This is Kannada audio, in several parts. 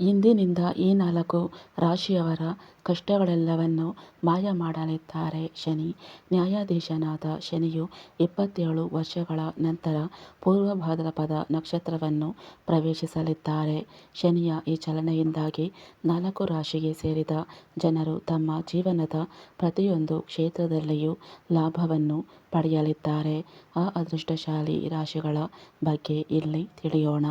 ಇಂದಿನಿಂದ ಈ ನಾಲ್ಕು ರಾಶಿಯವರ ಕಷ್ಟಗಳೆಲ್ಲವನ್ನೂ ಮಾಯ ಮಾಡಲಿದ್ದಾರೆ ಶನಿ. ನ್ಯಾಯಾಧೀಶನಾದ ಶನಿಯು ಇಪ್ಪತ್ತೇಳು ವರ್ಷಗಳ ನಂತರ ಪೂರ್ವ ಭಾದ್ರಪದ ನಕ್ಷತ್ರವನ್ನು ಪ್ರವೇಶಿಸಲಿದ್ದಾರೆ. ಶನಿಯ ಈ ಚಲನೆಯಿಂದಾಗಿ ನಾಲ್ಕು ರಾಶಿಗೆ ಸೇರಿದ ಜನರು ತಮ್ಮ ಜೀವನದ ಪ್ರತಿಯೊಂದು ಕ್ಷೇತ್ರದಲ್ಲಿಯೂ ಲಾಭವನ್ನು ಪಡೆಯಲಿದ್ದಾರೆ. ಆ ಅದೃಷ್ಟಶಾಲಿ ರಾಶಿಗಳ ಬಗ್ಗೆ ಇಲ್ಲಿ ತಿಳಿಯೋಣ.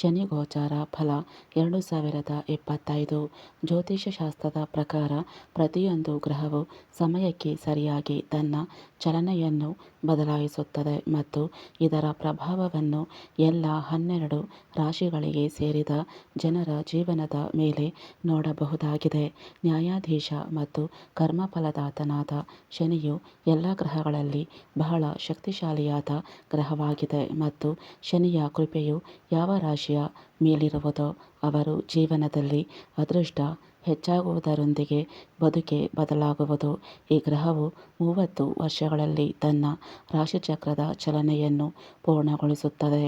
ಶನಿ ಗೋಚಾರ ಫಲ ಎರಡು ಸಾವಿರದ ಇಪ್ಪತ್ತೈದು. ಜ್ಯೋತಿಷ್ಯ ಶಾಸ್ತ್ರದ ಪ್ರಕಾರ ಪ್ರತಿಯೊಂದು ಗ್ರಹವು ಸಮಯಕ್ಕೆ ಸರಿಯಾಗಿ ತನ್ನ ಚಲನೆಯನ್ನು ಬದಲಾಯಿಸುತ್ತದೆ ಮತ್ತು ಇದರ ಪ್ರಭಾವವನ್ನು ಎಲ್ಲ ಹನ್ನೆರಡು ರಾಶಿಗಳಿಗೆ ಸೇರಿದ ಜನರ ಜೀವನದ ಮೇಲೆ ನೋಡಬಹುದಾಗಿದೆ. ನ್ಯಾಯಾಧೀಶ ಮತ್ತು ಕರ್ಮಫಲದಾತನಾದ ಶನಿಯು ಎಲ್ಲ ಗ್ರಹಗಳಲ್ಲಿ ಬಹಳ ಶಕ್ತಿಶಾಲಿಯಾದ ಗ್ರಹವಾಗಿದೆ ಮತ್ತು ಶನಿಯ ಕೃಪೆಯು ಯಾವ ರಾಶಿಯ ಮೇಲಿರುವುದೋ ಅವರು ಜೀವನದಲ್ಲಿ ಅದೃಷ್ಟ ಹೆಚ್ಚಾಗುವುದರೊಂದಿಗೆ ಬದುಕೆ ಬದಲಾಗುವುದು. ಈ ಗ್ರಹವು ಮೂವತ್ತು ವರ್ಷಗಳಲ್ಲಿ ತನ್ನ ರಾಶಿಚಕ್ರದ ಚಲನೆಯನ್ನು ಪೂರ್ಣಗೊಳಿಸುತ್ತದೆ.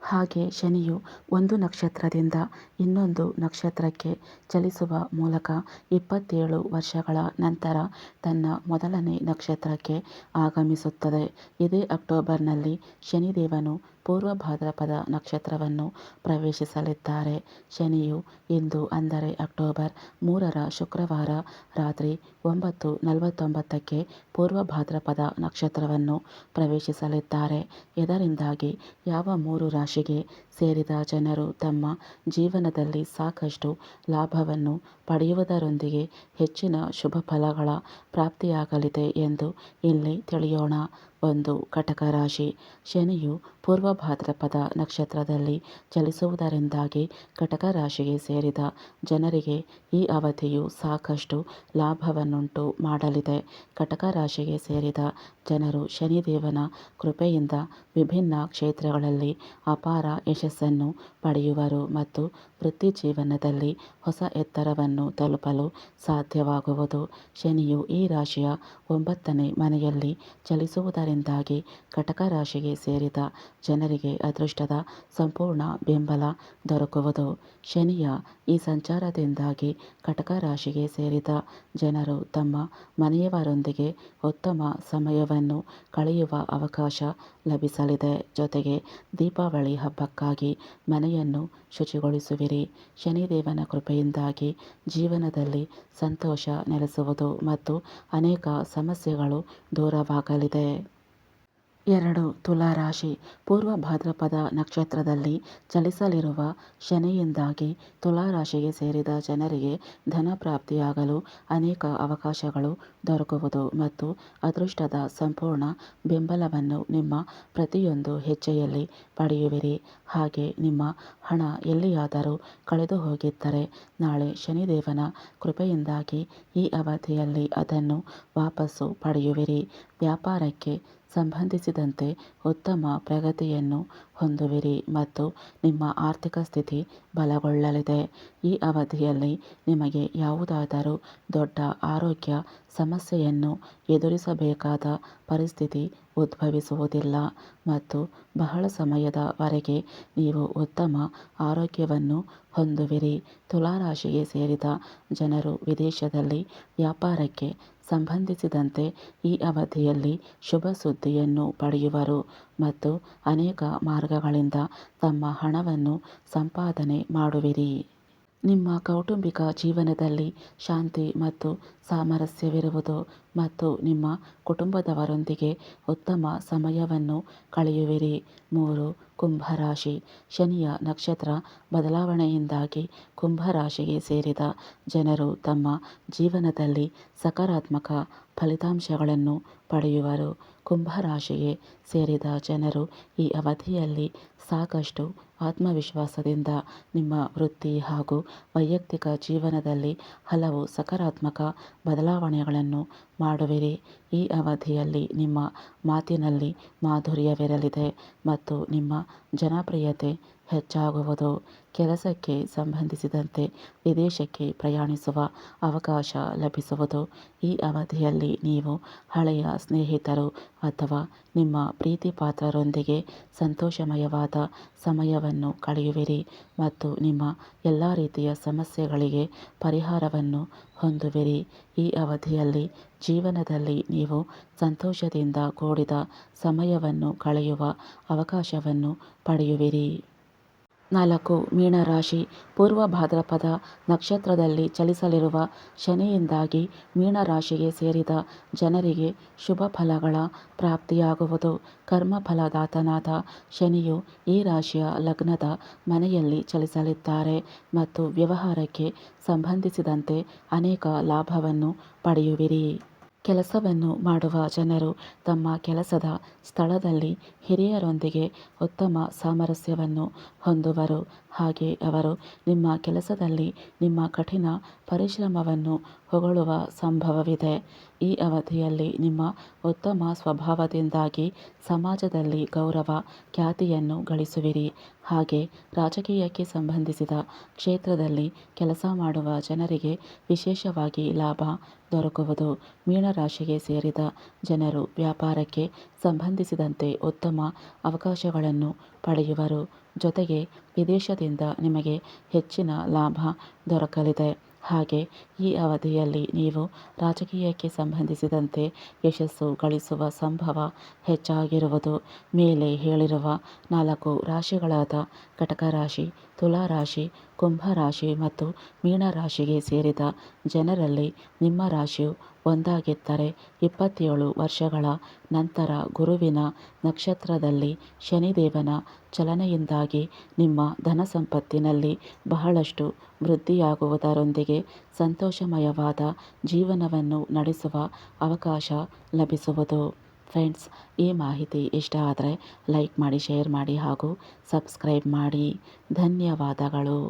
ಹಾಗೆ ಶನಿಯು ಒಂದು ನಕ್ಷತ್ರದಿಂದ ಇನ್ನೊಂದು ನಕ್ಷತ್ರಕ್ಕೆ ಚಲಿಸುವ ಮೂಲಕ ಇಪ್ಪತ್ತೇಳು ವರ್ಷಗಳ ನಂತರ ತನ್ನ ಮೊದಲನೇ ನಕ್ಷತ್ರಕ್ಕೆ ಆಗಮಿಸುತ್ತದೆ. ಇದೇ ಅಕ್ಟೋಬರ್ನಲ್ಲಿ ಶನಿದೇವನು ಪೂರ್ವ ಭಾದ್ರಪದ ನಕ್ಷತ್ರವನ್ನು ಪ್ರವೇಶಿಸಲಿದ್ದಾರೆ. ಶನಿಯು ಇಂದು ಅಂದರೆ ಅಕ್ಟೋಬರ್ ಮೂರರ ಶುಕ್ರವಾರ ರಾತ್ರಿ ಒಂಬತ್ತು ನಲವತ್ತೊಂಬತ್ತಕ್ಕೆ ಪೂರ್ವ ಭಾದ್ರಪದ ನಕ್ಷತ್ರವನ್ನು ಪ್ರವೇಶಿಸಲಿದ್ದಾರೆ. ಇದರಿಂದಾಗಿ ಯಾವ ಮೂರು ರಾಶಿಗೆ ಸೇರಿದ ಜನರು ತಮ್ಮ ಜೀವನದಲ್ಲಿ ಸಾಕಷ್ಟು ಲಾಭವನ್ನು ಪಡೆಯುವುದರೊಂದಿಗೆ ಹೆಚ್ಚಿನ ಶುಭ ಫಲಗಳ ಪ್ರಾಪ್ತಿಯಾಗಲಿದೆ ಎಂದು ಇಲ್ಲಿ ತಿಳಿಯೋಣ. ಒಂದು ಕಟಕ ರಾಶಿ. ಶನಿಯು ಪೂರ್ವ ಭಾದ್ರಪದ ನಕ್ಷತ್ರದಲ್ಲಿ ಚಲಿಸುವುದರಿಂದಾಗಿ ಕಟಕ ರಾಶಿಗೆ ಸೇರಿದ ಜನರಿಗೆ ಈ ಅವಧಿಯು ಸಾಕಷ್ಟು ಲಾಭವನ್ನುಂಟು ಮಾಡಲಿದೆ. ಕಟಕ ರಾಶಿಗೆ ಸೇರಿದ ಜನರು ಶನಿದೇವನ ಕೃಪೆಯಿಂದ ವಿಭಿನ್ನ ಕ್ಷೇತ್ರಗಳಲ್ಲಿ ಅಪಾರ ಯಶಸ್ಸನ್ನು ಪಡೆಯುವರು ಮತ್ತು ವೃತ್ತಿ ಜೀವನದಲ್ಲಿ ಹೊಸ ಎತ್ತರವನ್ನು ತಲುಪಲು ಸಾಧ್ಯವಾಗುವುದು. ಶನಿಯು ಈ ರಾಶಿಯ ಒಂಬತ್ತನೇ ಮನೆಯಲ್ಲಿ ಚಲಿಸುವುದರಿಂದಾಗಿ ಕಟಕ ರಾಶಿಗೆ ಸೇರಿದ ಜನರಿಗೆ ಅದೃಷ್ಟದ ಸಂಪೂರ್ಣ ಬೆಂಬಲ ದೊರಕುವುದು. ಶನಿಯ ಈ ಸಂಚಾರದಿಂದಾಗಿ ಕಟಕ ರಾಶಿಗೆ ಸೇರಿದ ಜನರು ತಮ್ಮ ಮನೆಯವರೊಂದಿಗೆ ಉತ್ತಮ ಸಮಯವನ್ನು ಕಳೆಯುವ ಅವಕಾಶ ಲಭಿಸಲಿದೆ. ಜೊತೆಗೆ ದೀಪಾವಳಿ ಹಬ್ಬಕ್ಕಾಗಿ ಮನೆಯನ್ನು ಶುಚಿಗೊಳಿಸುವಿರಿ. ಶನಿದೇವನ ಕೃಪೆಯಿಂದಾಗಿ ಜೀವನದಲ್ಲಿ ಸಂತೋಷ ನೆಲೆಸುವುದು ಮತ್ತು ಅನೇಕ ಸಮಸ್ಯೆಗಳು ದೂರವಾಗಲಿದೆ. ಎರಡು ತುಲಾ ರಾಶಿ. ಪೂರ್ವ ಭಾದ್ರಪದ ನಕ್ಷತ್ರದಲ್ಲಿ ಚಲಿಸಲಿರುವ ಶನಿಯಿಂದಾಗಿ ತುಲಾ ರಾಶಿಗೆ ಸೇರಿದ ಜನರಿಗೆ ಧನ ಪ್ರಾಪ್ತಿಯಾಗಲು ಅನೇಕ ಅವಕಾಶಗಳು ದೊರಕುವುದು ಮತ್ತು ಅದೃಷ್ಟದ ಸಂಪೂರ್ಣ ಬೆಂಬಲವನ್ನು ನಿಮ್ಮ ಪ್ರತಿಯೊಂದು ಹೆಜ್ಜೆಯಲ್ಲಿ ಪಡೆಯುವಿರಿ. ಹಾಗೆ ನಿಮ್ಮ ಹಣ ಎಲ್ಲಿಯಾದರೂ ಕಳೆದು ಹೋಗಿದ್ದರೆ ನಾಳೆ ಶನಿದೇವನ ಕೃಪೆಯಿಂದಾಗಿ ಈ ಅವಧಿಯಲ್ಲಿ ಅದನ್ನು ವಾಪಸ್ಸು ಪಡೆಯುವಿರಿ. ವ್ಯಾಪಾರಕ್ಕೆ ಸಂಬಂಧಿಸಿದಂತೆ ಉತ್ತಮ ಪ್ರಗತಿಯನ್ನು ಹೊಂದುವಿರಿ ಮತ್ತು ನಿಮ್ಮ ಆರ್ಥಿಕ ಸ್ಥಿತಿ ಬಲಗೊಳ್ಳಲಿದೆ. ಈ ಅವಧಿಯಲ್ಲಿ ನಿಮಗೆ ಯಾವುದಾದರೂ ದೊಡ್ಡ ಆರೋಗ್ಯ ಸಮಸ್ಯೆಯನ್ನು ಎದುರಿಸಬೇಕಾದ ಪರಿಸ್ಥಿತಿ ಉದ್ಭವಿಸುವುದಿಲ್ಲ ಮತ್ತು ಬಹಳ ಸಮಯದವರೆಗೆ ನೀವು ಉತ್ತಮ ಆರೋಗ್ಯವನ್ನು ಹೊಂದುವಿರಿ. ತುಲಾರಾಶಿಗೆ ಸೇರಿದ ಜನರು ವಿದೇಶದಲ್ಲಿ ವ್ಯಾಪಾರಕ್ಕೆ ಸಂಬಂಧಿಸಿದಂತೆ ಈ ಅವಧಿಯಲ್ಲಿ ಶುಭ ಸುದ್ದಿಯನ್ನು ಪಡೆಯುವರು ಮತ್ತು ಅನೇಕ ಮಾರ್ಗಗಳಿಂದ ತಮ್ಮ ಹಣವನ್ನು ಸಂಪಾದನೆ ಮಾಡುವಿರಿ. ನಿಮ್ಮ ಕೌಟುಂಬಿಕ ಜೀವನದಲ್ಲಿ ಶಾಂತಿ ಮತ್ತು ಸಾಮರಸ್ಯವಿರುವುದು ಮತ್ತು ನಿಮ್ಮ ಕುಟುಂಬದವರೊಂದಿಗೆ ಉತ್ತಮ ಸಮಯವನ್ನು ಕಳೆಯುವಿರಿ. ಮೂರು, ಕುಂಭರಾಶಿ. ಶನಿಯ ನಕ್ಷತ್ರ ಬದಲಾವಣೆಯಿಂದಾಗಿ ಕುಂಭರಾಶಿಗೆ ಸೇರಿದ ಜನರು ತಮ್ಮ ಜೀವನದಲ್ಲಿ ಸಕಾರಾತ್ಮಕ ಫಲಿತಾಂಶಗಳನ್ನು ಪಡೆಯುವರು. ಕುಂಭರಾಶಿಗೆ ಸೇರಿದ ಜನರು ಈ ಅವಧಿಯಲ್ಲಿ ಸಾಕಷ್ಟು ಆತ್ಮವಿಶ್ವಾಸದಿಂದ ನಿಮ್ಮ ವೃತ್ತಿ ಹಾಗೂ ವೈಯಕ್ತಿಕ ಜೀವನದಲ್ಲಿ ಹಲವು ಸಕಾರಾತ್ಮಕ ಬದಲಾವಣೆಗಳನ್ನು ಮಾಡುವಿರಿ. ಈ ಅವಧಿಯಲ್ಲಿ ನಿಮ್ಮ ಮಾತಿನಲ್ಲಿ ಮಾಧುರ್ಯವಿರಲಿದೆ ಮತ್ತು ನಿಮ್ಮ ಜನಪ್ರಿಯತೆ ಹೆಚ್ಚಾಗುವುದು. ಕೆಲಸಕ್ಕೆ ಸಂಬಂಧಿಸಿದಂತೆ ವಿದೇಶಕ್ಕೆ ಪ್ರಯಾಣಿಸುವ ಅವಕಾಶ ಲಭಿಸುವುದು. ಈ ಅವಧಿಯಲ್ಲಿ ನೀವು ಹಳೆಯ ಸ್ನೇಹಿತರು ಅಥವಾ ನಿಮ್ಮ ಪ್ರೀತಿಪಾತ್ರರೊಂದಿಗೆ ಸಂತೋಷಮಯವಾದ ಸಮಯವನ್ನು ಕಳೆಯುವಿರಿ ಮತ್ತು ನಿಮ್ಮ ಎಲ್ಲ ರೀತಿಯ ಸಮಸ್ಯೆಗಳಿಗೆ ಪರಿಹಾರವನ್ನು ಹೊಂದುವಿರಿ. ಈ ಅವಧಿಯಲ್ಲಿ ಜೀವನದಲ್ಲಿ ನೀವು ಸಂತೋಷದಿಂದ ಕೂಡಿದ ಸಮಯವನ್ನು ಕಳೆಯುವ ಅವಕಾಶವನ್ನು ಪಡೆಯುವಿರಿ. ನಾಲ್ಕು ಮೀನರಾಶಿ ಪೂರ್ವ ಭಾದ್ರಪದ ನಕ್ಷತ್ರದಲ್ಲಿ ಚಲಿಸಲಿರುವ ಶನಿಯಿಂದಾಗಿ ಮೀನರಾಶಿಗೆ ಸೇರಿದ ಜನರಿಗೆ ಶುಭ ಫಲಗಳ ಪ್ರಾಪ್ತಿಯಾಗುವುದು. ಕರ್ಮಫಲದಾತನಾದ ಶನಿಯು ಈ ರಾಶಿಯ ಲಗ್ನದ ಮನೆಯಲ್ಲಿ ಚಲಿಸಲಿದ್ದಾರೆ ಮತ್ತು ವ್ಯವಹಾರಕ್ಕೆ ಸಂಬಂಧಿಸಿದಂತೆ ಅನೇಕ ಲಾಭವನ್ನು ಪಡೆಯುವಿರಿ. ಕೆಲಸವನ್ನು ಮಾಡುವ ಜನರು ತಮ್ಮ ಕೆಲಸದ ಸ್ಥಳದಲ್ಲಿ ಹಿರಿಯರೊಂದಿಗೆ ಉತ್ತಮ ಸಾಮರಸ್ಯವನ್ನು ಹೊಂದುವರು. ಹಾಗೆ ಅವರು ನಿಮ್ಮ ಕೆಲಸದಲ್ಲಿ ನಿಮ್ಮ ಕಠಿಣ ಪರಿಶ್ರಮವನ್ನು ಹೊಗಳುವ ಸಂಭವವಿದೆ. ಈ ಅವಧಿಯಲ್ಲಿ ನಿಮ್ಮ ಉತ್ತಮ ಸ್ವಭಾವದಿಂದಾಗಿ ಸಮಾಜದಲ್ಲಿ ಗೌರವ, ಖ್ಯಾತಿಯನ್ನು ಗಳಿಸುವಿರಿ. ಹಾಗೆ ರಾಜಕೀಯಕ್ಕೆ ಸಂಬಂಧಿಸಿದ ಕ್ಷೇತ್ರದಲ್ಲಿ ಕೆಲಸ ಮಾಡುವ ಜನರಿಗೆ ವಿಶೇಷವಾಗಿ ಲಾಭ ದೊರಕುವುದು. ಮೀನರಾಶಿಗೆ ಸೇರಿದ ಜನರು ವ್ಯಾಪಾರಕ್ಕೆ ಸಂಬಂಧಿಸಿದಂತೆ ಉತ್ತಮ ಅವಕಾಶಗಳನ್ನು ಪಡೆಯುವರು. ಜೊತೆಗೆ ವಿದೇಶದಿಂದ ನಿಮಗೆ ಹೆಚ್ಚಿನ ಲಾಭ ದೊರಕಲಿದೆ. ಹಾಗೆ ಈ ಅವಧಿಯಲ್ಲಿ ನೀವು ರಾಜಕೀಯಕ್ಕೆ ಸಂಬಂಧಿಸಿದಂತೆ ಯಶಸ್ಸು ಗಳಿಸುವ ಸಂಭವ ಹೆಚ್ಚಾಗಿರುವುದು. ಮೇಲೆ ಹೇಳಿರುವ ನಾಲ್ಕು ರಾಶಿಗಳಾದ ಕಟಕ ರಾಶಿ ತುಲಾ ರಾಶಿ ಕುಂಭ ರಾಶಿ ಮತ್ತು ಮೀನರಾಶಿಗೆ ಸೇರಿದ ಜನರಲ್ಲಿ ನಿಮ್ಮ ರಾಶಿಯು ಒಂದಾಗಿದ್ದರೆ ಇಪ್ಪತ್ತೇಳು ವರ್ಷಗಳ ನಂತರ ಗುರುವಿನ ನಕ್ಷತ್ರದಲ್ಲಿ ಶನಿದೇವನ ಚಲನೆಯಿಂದಾಗಿ ನಿಮ್ಮ ಧನಸಂಪತ್ತಿನಲ್ಲಿ ಬಹಳಷ್ಟು ವೃದ್ಧಿಯಾಗುವುದರೊಂದಿಗೆ ಸಂತೋಷಮಯವಾದ ಜೀವನವನ್ನು ನಡೆಸುವ ಅವಕಾಶ ಲಭಿಸುವುದು. ಫ್ರೆಂಡ್ಸ್ ಈ ಮಾಹಿತಿ ಇಷ್ಟ ಆದರೆ ಲೈಕ್ ಮಾಡಿ ಶೇರ್ ಮಾಡಿ ಹಾಗೂ ಸಬ್ಸ್ಕ್ರೈಬ್ ಮಾಡಿ. ಧನ್ಯವಾದಗಳು.